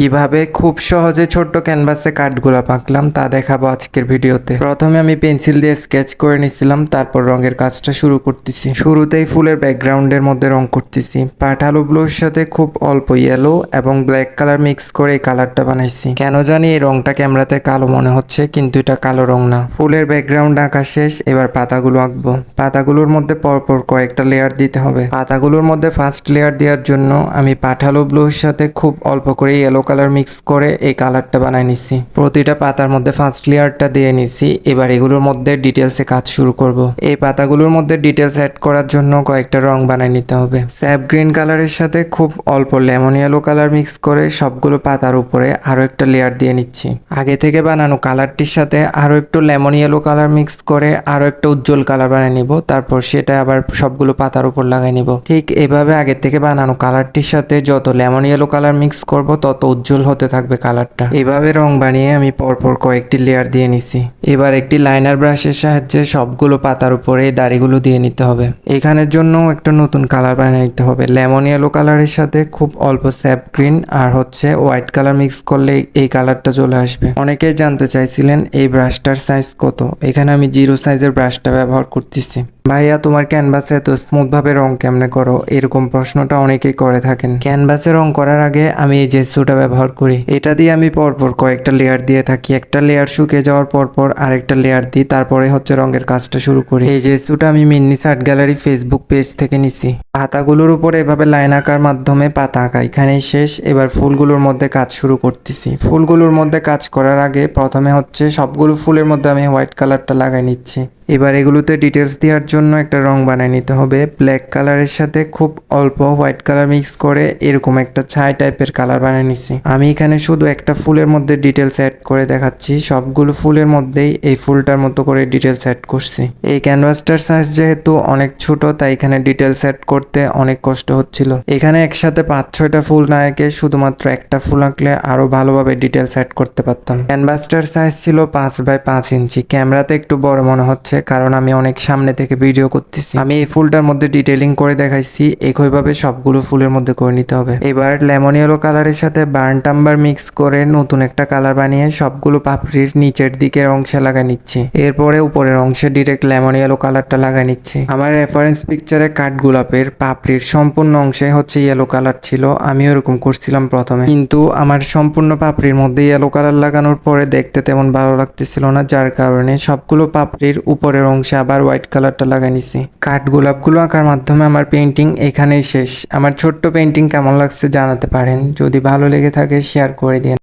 কীভাবে খুব সহজে ছোট্ট ক্যানভাসে কাঠগুলা পাকলাম তা দেখাবো আজকের ভিডিওতে। প্রথমে আমি পেন্সিল দিয়ে স্কেচ করে নিছিলাম তারপর রঙের কাজটা শুরু করতেছি। শুরুতেই ফুলের ব্যাকগ্রাউন্ডের মধ্যে রং করতেছি। পাঠালো ব্লুর সাথে খুব অল্প ইয়েলো এবং ব্ল্যাক কালার মিক্স করে এই কালারটা বানাইছি। কেন জানি এই রংটা ক্যামেরাতে কালো মনে হচ্ছে, কিন্তু এটা কালো রং না। ফুলের ব্যাকগ্রাউন্ড আঁকা শেষ, এবার পাতাগুলো আঁকবো। পাতাগুলোর মধ্যে পরপর কয়েকটা লেয়ার দিতে হবে। পাতাগুলোর মধ্যে ফার্স্ট লেয়ার দেওয়ার জন্য আমি পাঠালো ব্লুর সাথে খুব অল্প করে ইয়েলো কালার মিক্স করে এই কালারটা বানাই নিছি প্রতিটা পাতার মধ্যে ফার্স্ট লেয়ারটা দিয়ে নিছি এবার এগুলোর মধ্যে ডিটেলসে কাজ শুরু করব। এই পাতাগুলোর মধ্যে ডিটেলস অ্যাড করার জন্য কয়েকটা রং বানাই নিতে হবে। স্যাপ গ্রিন কালারের সাথে খুব অল্প লেমন ইয়েলো কালার মিক্স করে সবগুলো পাতার উপরে আরও একটা লেয়ার দিয়ে নিচ্ছি। আগে থেকে বানানো কালারটির সাথে আরও একটু লেমন ইয়েলো কালার মিক্স করে আরও একটা উজ্জ্বল কালার বানিয়ে নিব। তারপর সেটা আবার সবগুলো পাতার উপর লাগাই নিব। ঠিক এভাবে আগে থেকে বানানো কালারটির সাথে যত লেমন ইয়েলো কালার মিক্স করব, তত উজ্জ্বল হতে থাকবে কালারটা। এভাবে রং বানিয়ে আমি পরপর কয়েকটি লেয়ার দিয়ে নিছি। এবার একটি লাইনার ব্রাশের সাহায্যে সবগুলো পাতার উপরে এই দাড়িগুলো দিয়ে নিতে হবে। এখানের জন্য একটা নতুন কালার বানিয়ে নিতে হবে। লেমন ইয়েলো কালারের সাথে খুব অল্প স্যাপ গ্রিন আর হচ্ছে হোয়াইট কালার মিক্স করলে এই কালারটা চলে আসবে। অনেকেই জানতে চাইছিলেন এই ব্রাশটার সাইজ কত। এখানে আমি জিরো সাইজের ব্রাশটা ব্যবহার করতেছি। ভাইয়া, তোমার ক্যানভাসে এত স্মুথভাবে রং কেমনে করো? এরকম প্রশ্নটা অনেকেই করে থাকেন। ক্যানভাসে রং করার আগে আমি এই জেসুটা ব্যবহার করি। এটা দিয়ে আমি পরপর কয়েকটা লেয়ার দিয়ে থাকি। একটা লেয়ার শুকিয়ে যাওয়ার পর পর আরেকটা লেয়ার দিই, তারপরে হচ্ছে রঙের কাজটা শুরু করি। এই জেসুটা আমি মিন্নি আর্ট গ্যালারি ফেসবুক পেজ থেকে নিছি। পাতাগুলোর উপরে এভাবে লাইন আঁকার মাধ্যমে পাতা আঁকা। এখানেই শেষ। এবার ফুলগুলোর মধ্যে কাজ শুরু করতেছি। ফুলগুলোর মধ্যে কাজ করার আগে প্রথমে হচ্ছে সবগুলো ফুলের মধ্যে আমি হোয়াইট কালারটা লাগাই নিচ্ছি। এবার এগুলোতে ডিটেলস দেওয়ার জন্য একটা রং বানিয়ে নিতে হবে। ব্ল্যাক কালারের সাথে খুব অল্প হোয়াইট কালার মিক্স করে এরকম একটা ছাই টাইপের কালার বানিয়ে নিছি। আমি এখানে শুধু একটা ফুলের মধ্যে ডিটেলস অ্যাড করে দেখাচ্ছি। সবগুলো ফুলের মধ্যেই এই ফুলটার মতো করে ডিটেলস অ্যাড করছি। এই ক্যানভাসটার সাইজ যেহেতু অনেক ছোট, তাই এখানে ডিটেলস অ্যাড করতে অনেক কষ্ট হচ্ছিল। এখানে একসাথে পাঁচ, ছয়টা ফুল না এঁকে শুধুমাত্র একটা ফুল আঁকলে আরও ভালোভাবে ডিটেলস অ্যাড করতে পারতাম। ক্যানভাসটার সাইজ ছিল পাঁচ বাই পাঁচ ইঞ্চি। ক্যামেরাতে একটু বড় মনে হচ্ছে কারণ আমি অনেক সামনে থেকে ভিডিও করতেছি। আমি এই ফুলটার মধ্যে ডিটেলিং করে দেখাইছি। একইভাবে সবগুলো ফুলের মধ্যে করে নিতে হবে। এবার লেমন ইয়েলো কালারের সাথে বার্ন টাম্বার মিক্স করে নতুন একটা কালার বানিয়ে সবগুলো পাপড়ির নিচের দিকের অংশে লাগা নিচ্ছি। এরপরে উপরের অংশে ডিরেক্ট লেমন ইয়েলো কালারটা লাগা নিচ্ছি। আমার রেফারেন্স পিকচারে কাঠ গোলাপের পাপড়ির সম্পূর্ণ অংশে হচ্ছে ইয়েলো কালার ছিল। আমি ওরকম করছিলাম প্রথমে। কিন্তু আমার সম্পূর্ণ পাপড়ির মধ্যে ইয়েলো কালার লাগানোর পরে দেখতে তেমন ভালো লাগতেছিল না, যার কারণে সবগুলো পাপড়ির উপরের অংশে আবার হোয়াইট কালারটা লাগাই নিছি। কাঠ গোলাপগুলো আঁকার মাধ্যমে আমার পেন্টিং এখানেই শেষ। আমার ছোট্ট পেন্টিং কেমন লাগছে জানাতে পারেন। যদি ভালো লেগে থাকে শেয়ার করে দিন